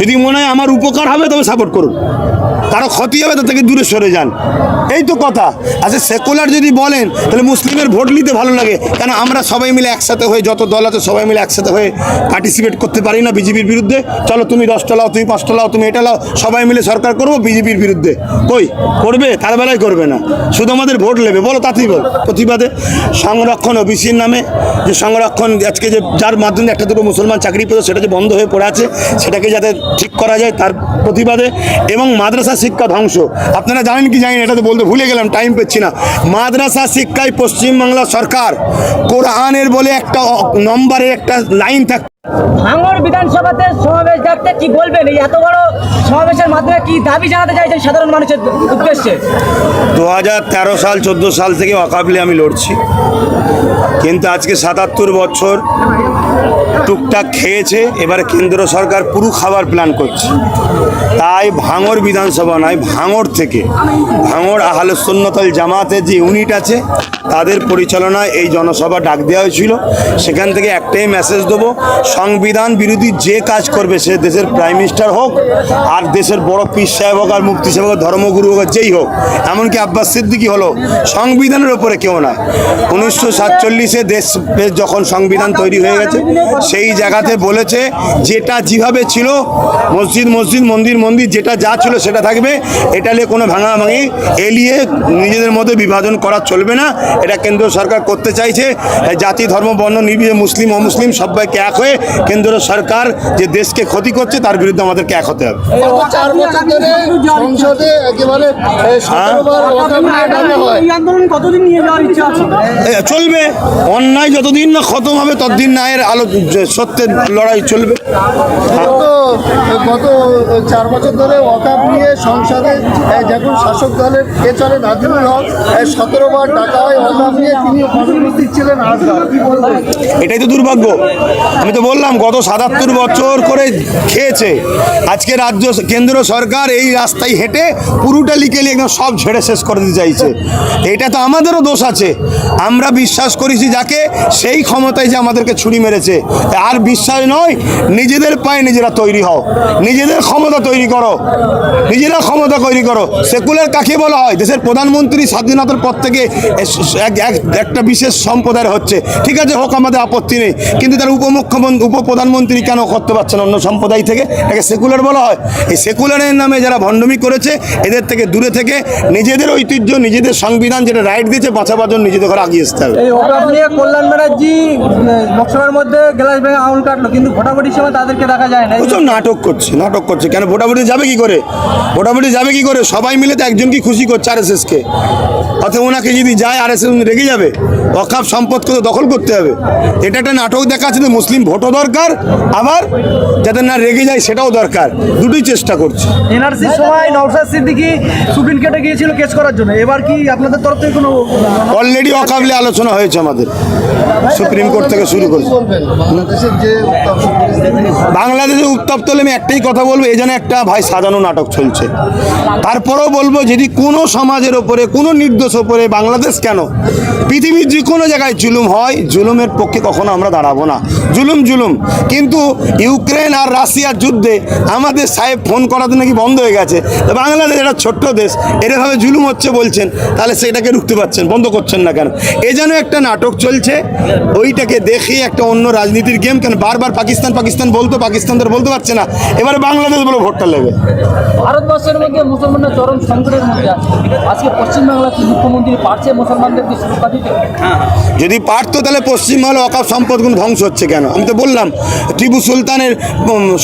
যদি মনে হয় আমার উপকার হবে তবে সাপোর্ট করুন। কারও ক্ষতি হবে তার থেকে দূরে সরে যান। এই তো কথা। আচ্ছা সেকুলার যদি বলেন, তাহলে মুসলিমের ভোট নিতে ভালো লাগে। কেন আমরা সবাই মিলে একসাথে হয়ে, যত দল আছে, সবাই মিলে একসাথে হয়ে পার্টিসিপেট করতে পারি না বিজেপির বিরুদ্ধে? চলো, তুমি দশটা লাও, তুমি পাঁচটা লাও, তুমি এটা লাও, সবাই মিলে সরকার করব বিজেপির বিরুদ্ধে। কই? করবে? তার বেলায় করবে না। শুধু আমাদের ভোট নেবে। বলো, তাতেই বল। প্রতিবাদে। সংরক্ষণ ওবিসির নামে যে সংরক্ষণ, আজকে যে যার মাধ্যমে একটা দুটো মুসলমান চাকরি পেত সেটা যে বন্ধ হয়ে পড়ে আছে, সেটাকে যাতে ঠিক করা যায়, তার প্রতিবাদে এবং মাদ্রাসা শিক্ষা ধ্বংস। আপনারা জানেন কি জানেন, এটা তো বলতে ভুলে গেলাম টাইম পাচ্ছি না। মাদ্রাসা শিক্ষায় পশ্চিমবাংলা সরকার কোরআনের বলে একটা নম্বরের একটা লাইন থাক ভাঙড় বিধানসভাতে সমাবেশ ডাকতে কি বলবেন? এই এত বড় সমাবেশের মাধ্যমে কি দাবি জানাতে চাইছেন সাধারণ মানুষের উদ্দেশ্যে? দু হাজার তেরো সাল, চোদ্দ সাল থেকে অকাবলে আমি লড়ছি। কিন্তু আজকে সাতাত্তর বছর টুকটাক খেয়েছে, এবারে কেন্দ্র সরকার পুরো খাবার প্ল্যান করছে। তাই ভাঙড় বিধানসভা নয় ভাঙড় থেকে। ভাঙড় আহলে সুন্নতল জামাতের যে ইউনিট আছে, তাদের পরিচালনায় এই জনসভা ডাক দেওয়া হয়েছিল। সেখান থেকে একটাই মেসেজ দেবো সংবিধান বিরোধী যে কাজ করবে সে দেশের প্রাইম মিনিস্টার হোক আর দেশের বড় পীর সাহেব হোক আর মুক্তি সাহেব হোক ধর্মগুরু হোক যেই হোক, এমনকি আব্বাস সিদ্দিকি হলো, সংবিধানের ওপরে কেউ না। উনিশশো সাতচল্লিশে দেশ যখন সংবিধান তৈরি হয়ে গেছে, সেই জায়গাতে বলেছে, যেটা যেভাবে ছিল, মসজিদ মসজিদ, মন্দির মন্দির, যেটা যা ছিল সেটা থাকবে, এটা নিয়ে কোনো ভাঙাভাঙি এলিয়ে নিজেদের মধ্যে বিভাজন করা চলবে না। এটা কেন্দ্র সরকার করতে চাইছে, জাতি, ধর্ম, বর্ণ নির্বিশে মুসলিম, অমুসলিম সবাইকে এক হয়ে কেন্দ্র সরকার যে দেশকে ক্ষতি করছে তার বিরুদ্ধে আমাদেরকে এক হতে হবে। হয়? এই আন্দোলন কতদিন নিয়ে যাওয়ার ইচ্ছা আছে? এ, চলবে। অন্যায় যতদিন না খতম হবে ততদিন না ন্যায়ের আলো সত্যের লড়াই চলবে। গত চার বছর ধরে ওয়াকাব নিয়ে সংসদে যখন শাসক দলের চলে নাজিমুল হক সতেরোবার ডাকা হয় ওয়াকাব নিয়ে তিনি অনুপস্থিত ছিলেন বলবেন এটাই তো দুর্ভাগ্য। আমি তো বললাম, গত সাতাত্তর বছর করে খেয়েছে। আজকে রাজ্য কেন্দ্র সরকার এই রাস্তায় হেঁটে পুরোটা লিখে একদম সব ঝেড়ে শেষ করে দিতে চাইছে। এটা তো আমাদেরও দোষ আছে। আমরা বিশ্বাস করেছি যাকে, সেই ক্ষমতায় যে আমাদেরকে ছুরি মেরেছে। আর বিশ্বাস নয়, নিজেদের পায়ে নিজেরা তৈরি হও। নিজেদের ক্ষমতা তৈরি করো। নিজেরা ক্ষমতা তৈরি করো। সেকুলার কাকে বলা হয়? দেশের প্রধানমন্ত্রী স্বাধীনতার পর থেকে একটা বিশেষ সম্প্রদায়ের হচ্ছে। ঠিক আছে হোক আমাদের আপত্তি নেই। কিন্তু তার উপমুখ্যমন্ত্রী উপপ্রধানমন্ত্রী কেন করতে পারছেন অন্য সম্প্রদায় থেকে? এটাকে সেকুলার বলা হয়। এই সেকুলারের নামে যারা ভণ্ডমি করেছে এদের থেকে দূরে থেকে নিজেদের ঐতিহ্য নিজেদের সংবিধান যেটা রাইট দিয়েছে বাঁচাবার জন্য নিজেদের ঘরে আগিয়ে আসতে হবে। কল্যাণ ব্যানার্জি লোকসভার মধ্যে গ্লাস ভেঙে আউল কাটলো কিন্তু ভোটাভুটির সময় তাদেরকে দেখা যায় না। নাটক করছে নাটক করছে। কেন ভোটাভুটি যাবে কি করে? ভোটাভুটি যাবে কি করে? সবাই মিলে তো একজনকে খুশি করছে আর এস এসকে অথবা ওনাকে যদি যায় আর এস এস রেগে যাবে। অকাপ সম্পদকে তো দখল করতে হবে। এটা একটা নাটক দেখাচ্ছে যে মুসলিম ভোটও দরকার আবার যাতে না রেগে যায় সেটাও দরকার। দুটোই চেষ্টা করছে। এনআরসির সময় নওশাদ সিদ্দিকি সুপ্রিম কোর্টে গিয়েছিল কেস করার জন্য। এবার কি আপনাদের তরফ থেকে কোনো অলরেডি অকাবলে আলোচনা হয়েছে আমাদের। সুপ্রিম কোর্ট থেকে শুরু কি করেছে। বলবেন বাংলাদেশের যে বাংলাদেশে উত্তপ্ত হলে আমি একটাই কথা বলব এই যেন একটা ভাই সাজানো নাটক চলছে। তারপরেও বলব, যদি কোনো সমাজের ওপরে, কোনো নির্দোষ ওপরে, বাংলাদেশ কেন পৃথিবীর যে কোনো জায়গায় জুলুম হয়, জুলুমের পক্ষে কখনো আমরা দাঁড়াবো না। জুলুম জুলুম। কিন্তু ইউক্রেন আর রাশিয়ার যুদ্ধে আমাদের সাহেব ফোন করাতে নাকি বন্ধ হয়ে গেছে। তো বাংলাদেশ একটা ছোট্ট দেশ এরভাবে জুলুম হচ্ছে বলছেন, তাহলে সেটাকে রুখতে পারছেন, বন্ধ করছেন না কেন? এ যেন একটা নাটক চলছে, ওইটাকে দেখে একটা অন্য রাজনীতির গেম, কেন বারবার পাকিস্তান পাকিস্তান বলতো, পাকিস্তানদের বলতে পারছে না। এবারে বাংলাদেশ বলে ভোটটা নেবে। ভারতবর্ষের মধ্যে মুসলমানরা চরম সংকটের মধ্যে আজকে পশ্চিমবাংলা মুখ্যমন্ত্রী পারছে মুসলমানদেরকে সুরক্ষা যদি পারতো তাহলে পশ্চিমবাংলা অকাপ সম্পদগুলো ধ্বংস হচ্ছে কেন? আমি তো বললাম, টিপু সুলতানের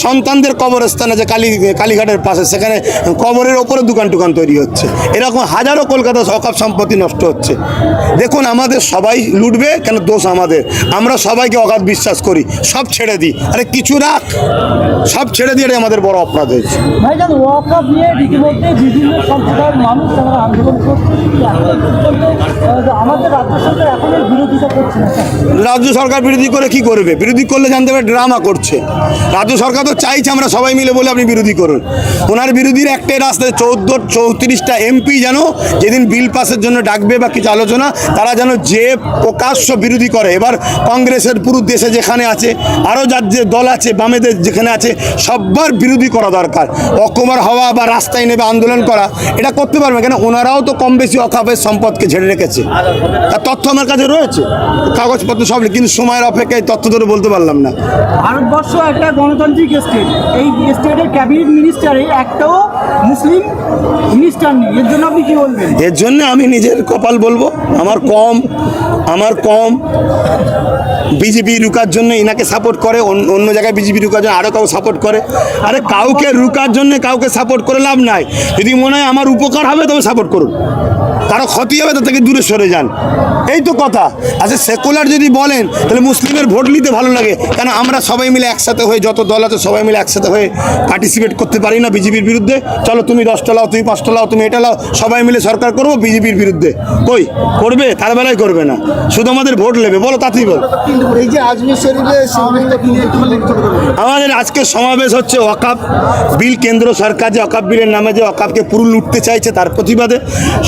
সন্তানদের কবরস্থান আছে কালী, কালীঘাটের পাশে, সেখানে কবরের ওপরে দোকান টুকান তৈরি হচ্ছে। এরকম হাজারো কলকাতা অকাপ সম্পত্তি নষ্ট হচ্ছে। দেখুন, আমাদের সবাই লুটবে, কেন দোষ আমাদের? আমরা সবাইকে অগাধ বিশ্বাস করি, সব ছেড়ে দিই। আরে কিছু রাখ। সব ছেড়ে দিয়ে আমাদের বড় অপরাধ হয়েছে। আমাদের রাজ্য সরকার বিরোধী করে কি করবে? বিরোধী করলে জানতে পারে ড্রামা করছে। রাজ্য সরকার তো চাইছে আমরা সবাই মিলে বলে আপনি বিরোধী করুন। ওনার বিরোধীর একটাই রাস্তায় চৌদ্দ, চৌত্রিশটা এমপি যেন যেদিন বিল পাসের জন্য ডাকবে বা কিছু আলোচনা, তারা যেন যে প্রকাশ্য বিরোধী করে। এবার কংগ্রেসের পুরো দেশে যেখানে আছে, আরও যার যে দল আছে বামেদের যেখানে আছে, সব্বার বিরোধী করা দরকার। অকুমার হওয়া বা রাস্তায় নেবে আন্দোলন করা, এটা করতে পারবে কেন? ওনারাও তো কম বেশি অকাপের সম্পদকে ঝেড়ে রেখেছে। তথ্য আমার কাছে রয়েছে। কাগজপত্র সব কিন্তু সময়ের অপেক্ষায় তথ্য ধরে বলতে পারলাম না। ভারতবর্ষ একটা গণতান্ত্রিক স্টেট এই স্টেটের ক্যাবিনেট মিনিস্টারে একটাও মুসলিম মিনিস্টার নেই। এর জন্য আপনি কি বলবেন? এর জন্য আমি নিজের কপাল বলব আমার কম আমার কম। বিজেপি রুকার জন্য ইনাকে সাপোর্ট করে অন্য- অন্য জায়গায় বিজেপি রুকার জন্য আরও কাউ সাপোর্ট করে। আরে কাউকে রুকার জন্য কাউকে সাপোর্ট করে লাভ নাই। যদি মনে হয় আমার উপকার হবে তবে সাপোর্ট করুন। কারও ক্ষতি হবে, তার থেকে দূরে সরে যান। এই তো কথা। আচ্ছা সেকুলার যদি বলেন, তাহলে মুসলিমের ভোট নিতে ভালো লাগে। কেন আমরা সবাই মিলে একসাথে হয়ে, যত দল আছে, সবাই মিলে একসাথে হয়ে পার্টিসিপেট করতে পারি না বিজেপির বিরুদ্ধে? চলো, তুমি দশটা লাও, তুমি পাঁচটা লাও, তুমি এটা লাও, সবাই মিলে সরকার করব বিজেপির বিরুদ্ধে। কই? করবে, তার বেলায় করবে না। শুধু আমাদের ভোট নেবে, বলো, তাতেই বল। আমাদের আজকে সমাবেশ হচ্ছে ওয়াকাপ। বিল কেন্দ্র সরকার যে ওয়াকাপ বিলের নামে যে ওয়াকাপকে পুরো লুটতে চাইছে, তার প্রতিবাদে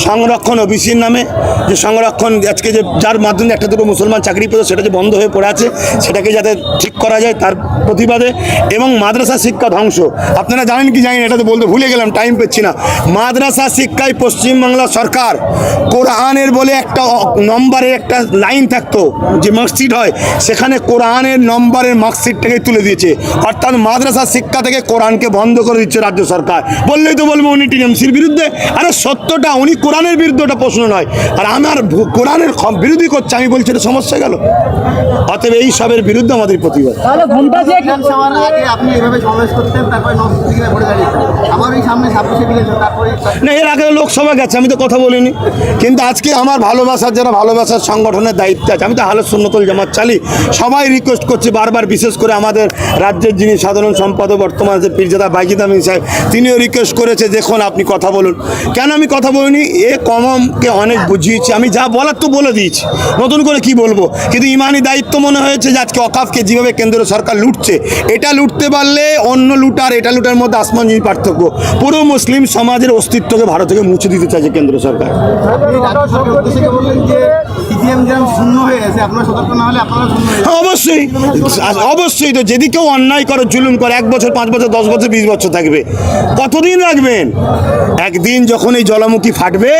সংরক্ষণ ওবিসির নামে, যে সংরক্ষণ আজকে যে যার মাধ্যমে একটা দুটো মুসলমান চাকরি পেত সেটা যে বন্ধ হয়ে পড়ে আছে, সেটাকে যাতে ঠিক করা যায় তার প্রতিবাদে এবং মাদ্রাসা শিক্ষা ধ্বংস। আপনারা জানেন কি জানেন, এটা তো বলতে ভুলে গেলাম টাইম পেচ্ছি না। মাদ্রাসা শিক্ষায় পশ্চিমবাংলা সরকার কোরআনের বলে একটা নম্বরের একটা লাইন থাকতো, যে মার্কশিট হয়, সেখানে কোরআনের নম্বরের মার্কশিটটাকে তুলে দিয়েছে। অর্থাৎ মাদ্রাসা শিক্ষা থেকে কোরআনকে বন্ধ করে দিচ্ছে রাজ্য সরকার। বললেই তো বলব, উনি টিএমসির বিরুদ্ধে, আরে সত্যটা, উনি কোরআনের বিরুদ্ধে ওটা প্রশ্ন নয়। আর আমার কোরআনের বিরোধী করছে আমি বলছি এটা সমস্যা গেল। অতএব এই সবের বিরুদ্ধে আমাদের প্রতিবাদ। না এর আগে লোকসভা গেছে আমি তো কথা বলিনি। কিন্তু আজকে আমার ভালোবাসার যারা ভালোবাসার সংগঠনের দায়িত্ব আছে আমি তো হালত সুন্নতল জামাত চালি। সবাই রিকোয়েস্ট করছে বারবার বিশেষ করে আমাদের রাজ্যের যিনি সাধারণ সম্পাদক বর্তমান যে পীরজাদা বাইজিদ আমিন সাহেব তিনিও রিকোয়েস্ট করেছে দেখুন আপনি কথা বলুন। কেন আমি কথা বলিনি? এ কমমকে অনেক বুঝিয়েছি। আমি যা বলার তো বলে দিয়েছি। নতুন করে কি বলব? কিন্তু ইমানি দায়িত্ব মনে হয়েছে যে আজকে অকাফকে যেভাবে কেন্দ্র সরকার লুটছে এটা লুটতে পারলে অন্য লুটার এটা লুটার মধ্যে আসমান জমি পার্থক্য। পুরো মুসলিম সমাজের অস্তিত্বকে ভারত থেকে মুছে দিতে চাইছে কেন্দ্র সরকার। হ্যাঁ, অবশ্যই। অবশ্যই তো যদি কেউ অন্যায় করে জুলুম করে এক বছর পাঁচ বছর দশ বছর বিশ বছর থাকবে কতদিন রাখবেন? একদিন যখন এই জলামুখী ফাটবে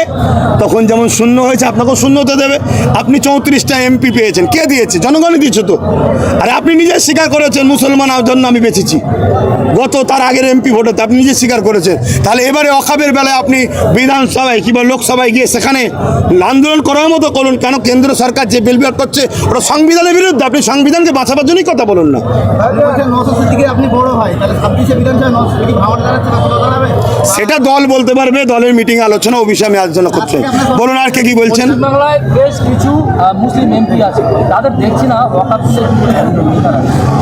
তখন যেমন শূন্য হয়েছে, আপনাকেও শূন্য হতে দেবে। আপনি চৌত্রিশটা এমপি পেয়েছেন। কে দিয়েছে? জনগণই দিয়েছে তো। আর আপনি নিজে স্বীকার করেছেন, মুসলমান জন্য আমি বেঁচেছি। গত তার আগের এমপি ভোটেতে আপনি নিজে স্বীকার করেছেন। তাহলে এবারে অখাবের বেলায় আপনি বিধানসভায় কিংবা লোকসভায় গিয়ে সেখানে আন্দোলন করার মতো করুন। কেন কেন্দ্র সরকার যে বিল বের করছে ওটা সংবিধানের বিরুদ্ধে। আপনি সংবিধানকে বাঁচাবার জন্যই কথা বলুন না। আপনি বড় হয় তাহলে ছাব্বিশে বিধানসভায় সেটা দল বলতে পারবে দলের মিটিং আলোচনা ও বিষয়ে আমি আলোচনা করছি। বলুন আর কে কি বলছেন? বেশ কিছু মুসলিম এমপি আছে। তাদের দেখছি না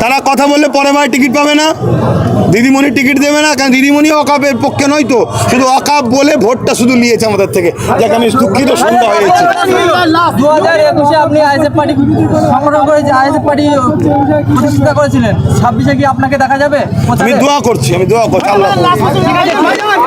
তারা। কথা বললে পরে বার টিকিট পাবে না। দিদিমণি টিকিট দেবে না কারণ দিদিমণি অকাপের পক্ষে নয় তো। শুধু অকাপ বলে ভোটটা শুধু নিয়েছে আমাদের থেকে। যাকে আমি দুঃখিত সন্ধ্যা হয়েছে। দু হাজার একুশে আপনি আইএসএফ পার্টি সংগঠন করে আইএসএফ পার্টি প্রতিষ্ঠা করেছিলেন ছাব্বিশে কি আপনাকে দেখা যাবে? আমি দোয়া করছি আমি দোয়া করছি আল্লাহ